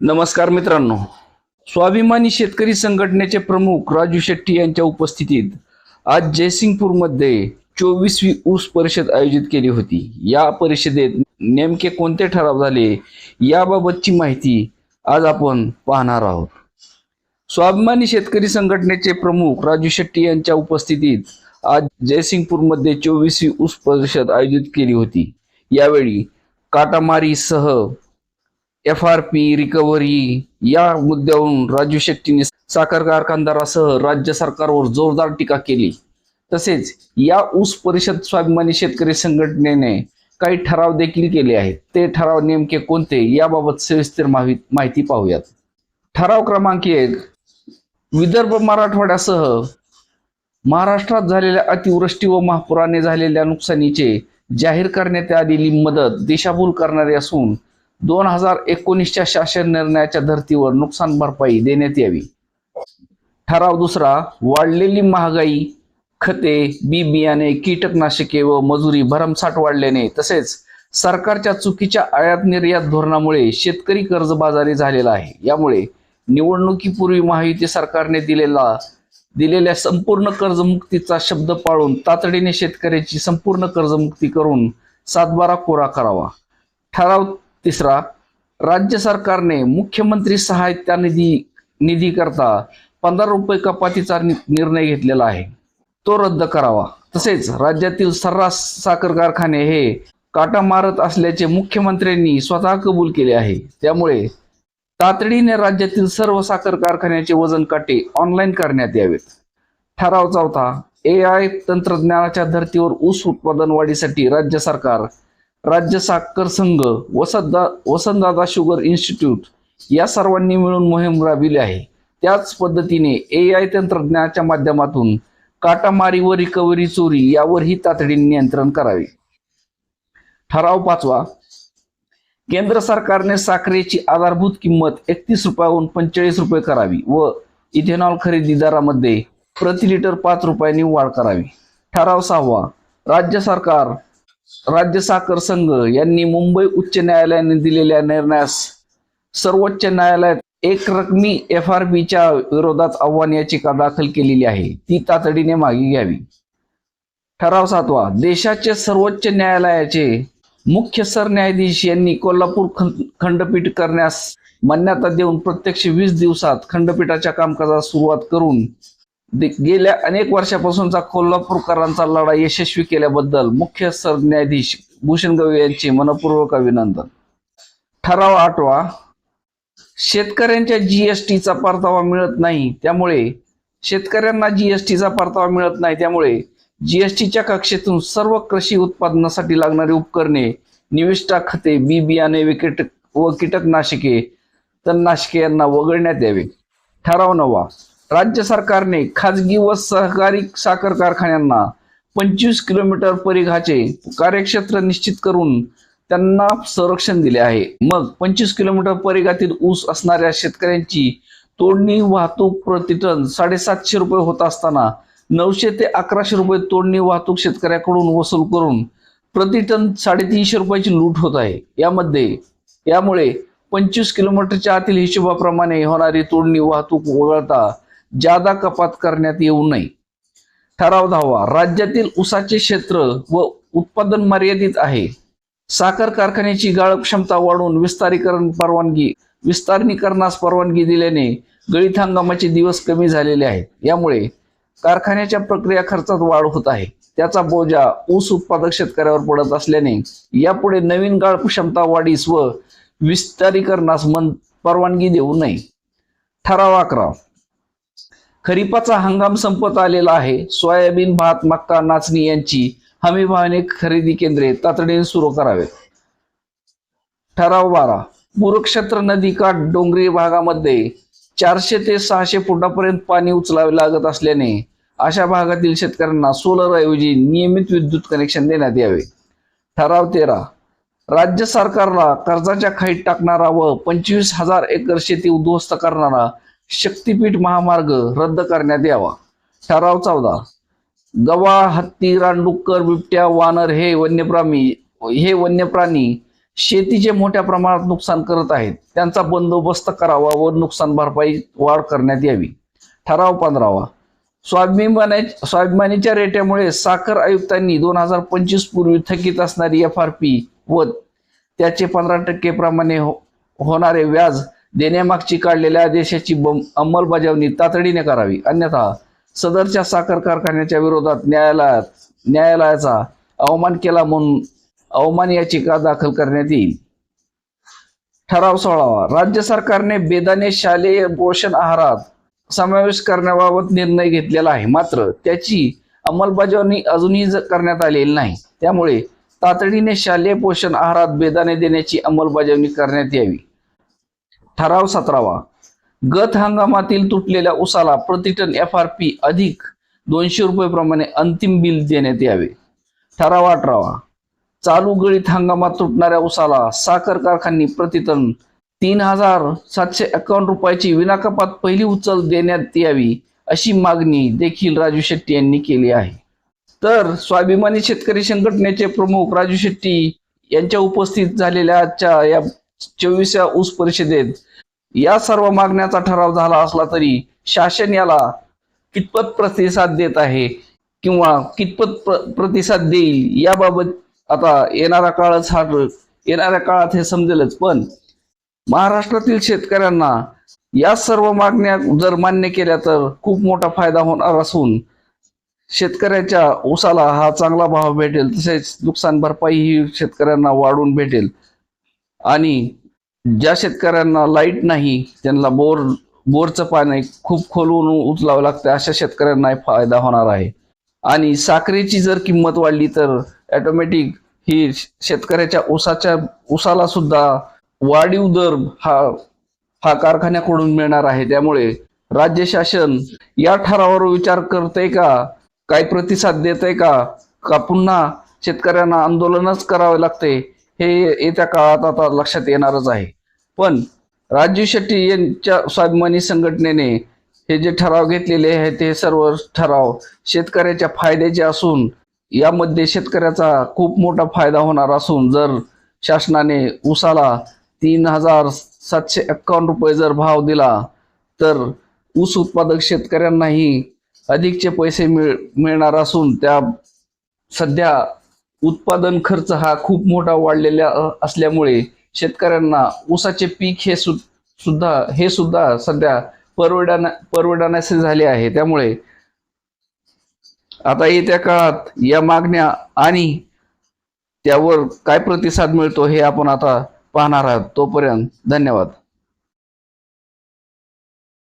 नमस्कार मित्रांनो. स्वाभिमानी शेतकरी संघटनेचे प्रमुख राजू शेट्टी यांच्या उपस्थितीत आज जयसिंगपूरमध्ये चोवीसवी ऊस परिषद आयोजित केली होती. या परिषदेत नेमके कोणते ठराव झाले याबाबतची माहिती आज आपण पाहणार आहोत. स्वाभिमानी शेतकरी संघटनेचे प्रमुख राजू शेट्टी यांच्या उपस्थितीत आज जयसिंगपूरमध्ये चोवीसवी ऊस परिषद आयोजित केली होती. यावेळी काटामारीसह एफ आर पी रिकव्हरी या मुद्द्यावरून राजू शेट्टीने साखर कारखानदारासह राज्य सरकारवर जोरदार टीका केली. तसेच या ऊस परिषद स्वाभिमानी शेतकरी संघटनेने काही ठराव देखील केले आहेत. ते ठराव नेमके कोणते याबाबत सविस्तर माहिती पाहूयात. ठराव क्रमांक एक विदर्भ मराठवाड्यासह महाराष्ट्रात झालेल्या अतिवृष्टी व महापुराने झालेल्या नुकसानीचे जाहीर करण्यात आलेली मदत दिशाभूल करणारी असून दोन हजार एकोणीसच्या शासन निर्णयाच्या धर्तीवर नुकसान भरपाई देण्यात यावी. ठराव दुसरा वाढलेली महागाई खते बी बियाणे कीटकनाशके व मजुरी भरमसाठ वाढल्याने तसेच सरकारच्या चुकीच्या आयात निर्यात धोरणामुळे शेतकरी कर्जबाजारी झालेला आहे. यामुळे निवडणुकीपूर्वी महायुती सरकारने दिलेला दिलेल्या संपूर्ण कर्जमुक्तीचा शब्द पाळून तातडीने शेतकऱ्याची संपूर्ण कर्जमुक्ती करून सातबारा कोरा करावा. ठराव तिसरा राज्य सरकारने मुख्यमंत्री सहायता निधी निधी करता पंधरा रुपये कपातीचा नि- निर्णय घेतलेला आहे. तो रद्द करावा. तसेच राज्यातील सर्रास साखर कारखाने हे काटा मारत असल्याचे मुख्यमंत्र्यांनी स्वतः कबूल केले आहे. त्यामुळे तातडीने राज्यातील सर्व साखर कारखान्याचे वजन काटे ऑनलाईन करण्यात यावेत. ठराव चौथा ए आय तंत्रज्ञानाच्या धर्तीवर ऊस उत्पादन वाढीसाठी राज्य सरकार राज्य साखर संघ वसंतदा वसंतदादा शुगर इन्स्टिट्यूट या सर्वांनी मिळून मोहीम राबविली आहे. त्याच पद्धतीने ए आय तंत्रज्ञानाच्या माध्यमातून काटामारी व रिकव्हरी चोरी यावरही तातडीने नियंत्रण करावे. ठराव पाचवा केंद्र सरकारने साखरेची आधारभूत किंमत एकतीस रुपयाहून पंचेचाळीस रुपये करावी व इथेनॉल खरेदी दरामध्ये प्रति लिटर पाच रुपयांनी वाढ करावी. ठराव सहावा राज्य सरकार राज्य साखर संघ यांनी मुंबई उच्च न्यायालयाने दिलेल्या निर्णयास सर्वोच्च न्यायालयात एक रकमी एफ आर बीच्या विरोधात आव्हान याचिका दाखल केलेली आहे. ती तातडीने मागे घ्यावी. ठराव सातवा देशाचे सर्वोच्च न्यायालयाचे मुख्य सरन्यायाधीश यांनी कोल्हापूर खंडपीठ करण्यास मान्यता देऊन प्रत्यक्ष वीस दिवसात खंडपीठाच्या कामकाजास सुरुवात करून गेल्या अनेक वर्षापासूनचा कोल्हापूरकरांचा लढा यशस्वी केल्याबद्दल मुख्य सरन्यायाधीश भूषण गवई यांचे मनपूर्वक अभिनंदन. ठराव आठवा शेतकऱ्यांच्या जीएसटीचा परतावा मिळत नाही त्यामुळे शेतकऱ्यांना जीएसटीचा परतावा मिळत नाही त्यामुळे जीएसटीच्या कक्षेतून सर्व कृषी उत्पादनासाठी लागणारी उपकरणे निविष्ठा खते बी बियाणे व कीटक व कीटकनाशके तणनाशके यांना वगळण्यात यावे. ठराव नवा राज्य सरकारने खाजगी व सहकारी साखर कारखान्यांना पंचवीस किलोमीटर परिघाचे कार्यक्षेत्र निश्चित करून त्यांना संरक्षण दिले आहे. मग पंचवीस किलोमीटर परिघातील ऊस असणाऱ्या शेतकऱ्यांची तोडणी वाहतूक प्रतिटन साडेसातशे रुपये होत असताना नऊशे ते अकराशे रुपये तोडणी वाहतूक शेतकऱ्याकडून वसूल करून प्रतिटन साडेतीनशे रुपयाची लूट होत आहे. यामध्ये यामुळे पंचवीस किलोमीटरच्या आतील हिशोबाप्रमाणे होणारी तोडणी वाहतूक वगळता जादा कपात करण्यात येऊ नये. ठराव दहावा राज्यातील ऊसाचे क्षेत्र व उत्पादन मर्यादित आहे. साखर कारखान्याची गाळप क्षमता वाढवून विस्तारीकरण परवानगी विस्तारणीकरणास परवानगी दिल्याने गळीत हंगामाचे दिवस कमी झालेले आहेत. यामुळे कारखान्याच्या प्रक्रिया खर्चात वाढ होत आहे. त्याचा बोजा ऊस उत्पादक शेतकऱ्यावर पडत असल्याने यापुढे नवीन गाळप क्षमता वाढीस व विस्तारीकरणास मन परवानगी देऊ नये. ठराव अकरा. खरीपाचा हंगाम संपत आलेला आहे. सोयाबीन भात मक्का नाचणी यांची हमीभावाने खरेदी केंद्रे तातडीने सुरू करावेत. ठराव बारा. पूरक्षेत्र नदीकाठ डोंगरी भागामध्ये चारशे ते सहाशे फुटापर्यंत पाणी उचलावे लागत असल्याने अशा भागातील शेतकऱ्यांना सोलर ऐवजी नियमित विद्युत कनेक्शन देण्यात यावे. ठराव तेरा. राज्य सरकारला कर्जाच्या खाईत टाकणारा व पंचवीस हजार एकर शेती उद्ध्वस्त करणारा शक्तीपीठ महामार्ग रद्द करण्यात यावा. ठराव चौदा. गवा हत्ती रानडुक्कर बिबट्या वानर हे वन्यप्राणी हे वन्यप्राणी शेतीचे मोठ्या प्रमाणात नुकसान करत आहेत. त्यांचा बंदोबस्त करावा व नुकसान भरपाई वाढ करण्यात यावी. ठराव पंधरावा. स्वाभिमाना स्वाभिमानीच्या रेट्यामुळे साखर आयुक्तांनी दोन हजार पंचवीस पूर्वी थकीत असणारी एफ आर पी व त्याचे पंधरा टक्के प्रमाणे हो- होणारे व्याज देण्यामागची काढलेल्या आदेशाची बम- अंमलबजावणी तातडीने करावी. अन्यथा सदरच्या साखर कारखान्याच्या विरोधात न्यायालयात न्यायालयाचा अवमान केला म्हणून अवमान याचिका दाखल करण्यात येईल. ठराव सोळावा राज्य सरकारने बेदाने शालेय पोषण आहारात समावेश करण्याबाबत निर्णय घेतलेला आहे. मात्र त्याची अंमलबजावणी अजूनही करण्यात आलेली नाही. त्यामुळे तातडीने शालेय पोषण आहारात बेदाने देण्याची अंमलबजावणी करण्यात यावी. ठराव सतरावा. गत हंगामातील तुटलेल्या उसाला प्रतिटन एफ आर पी अधिक दोनशे रुपये प्रमाणे अंतिम बिल देण्यात यावे. ठराव अठरावा. चालू गळीत हंगामात तुटणाऱ्या उसाला साखर कारखानी प्रतिटन तीन हजार सातशे एकावन्न रुपयाची विनाकपात पहिली उचल देण्यात यावी अशी मागणी देखील राजू शेट्टी यांनी केली आहे. तर स्वाभिमानी शेतकरी संघटनेचे प्रमुख राजू शेट्टी यांच्या उपस्थित झालेल्या आजच्या या चोवीसव्या ऊस परिषदेत या सर्व मागण्याचा ठराव झाला असला तरी शासन याला कितपत प्रतिसाद देत आहे किंवा कितपत प्र- प्रतिसाद देईल याबाबत आता येणारा काळच हा येणाऱ्या काळात हे समजेलच. पण महाराष्ट्रातील शेतकऱ्यांना या सर्व मागण्या जर मान्य केल्या तर खूप मोठा फायदा होणार असून शेतकऱ्याच्या ऊसाला हा चांगला भाव भेटेल तसेच नुकसान भरपाई ही शेतकऱ्यांना वाढून भेटेल. आणि ज्या शेतकऱ्यांना लाइट नाही त्यांना बोर बोरचं पाणी खूप खोलून उचलावं लागतं अशा शेतकऱ्यांना फायदा होणार आहे. आणि साखरेची जर किंमत वाढली तर ऑटोमॅटिक ही शेतकऱ्याच्या ऊसाच्या ऊसाला सुद्धा वाढीव दर हा हा कारखान्याकडून मिळणार आहे. त्यामुळे राज्य शासन या ठरावावर विचार करतंय का? काय प्रतिसाद देत आहे का? का पुन्हा शेतकऱ्यांना आंदोलनच करावे लागते हे येत्या काळात आता लक्षात येणारच आहे. पण राजू शेट्टी यांच्या स्वाभिमानी संघटनेने हे जे ठराव घेतलेले आहेत ते सर्व ठराव शेतकऱ्याच्या फायद्याचे असून यामध्ये शेतकऱ्याचा खूप मोठा फायदा होणार असून जर शासनाने ऊसाला तीन हजार सातशे एक्कावन्न रुपये जर भाव दिला तर ऊस उत्पादक शेतकऱ्यांनाही अधिकचे पैसे मिळ मिळणार असून त्या सध्या उत्पादन खर्च हा खूप मोठा वाढलेला असल्यामुळे शेतकऱ्यांना ऊसाचे पीक हे सु सुद्धा हे सुद्धा सध्या परवडणा परवडण्याचे झाले आहे. त्यामुळे आता येत्या काळात या मागण्या आणि त्यावर काय प्रतिसाद मिळतो हे आपण आता पाहणार आहोत. तोपर्यंत धन्यवाद.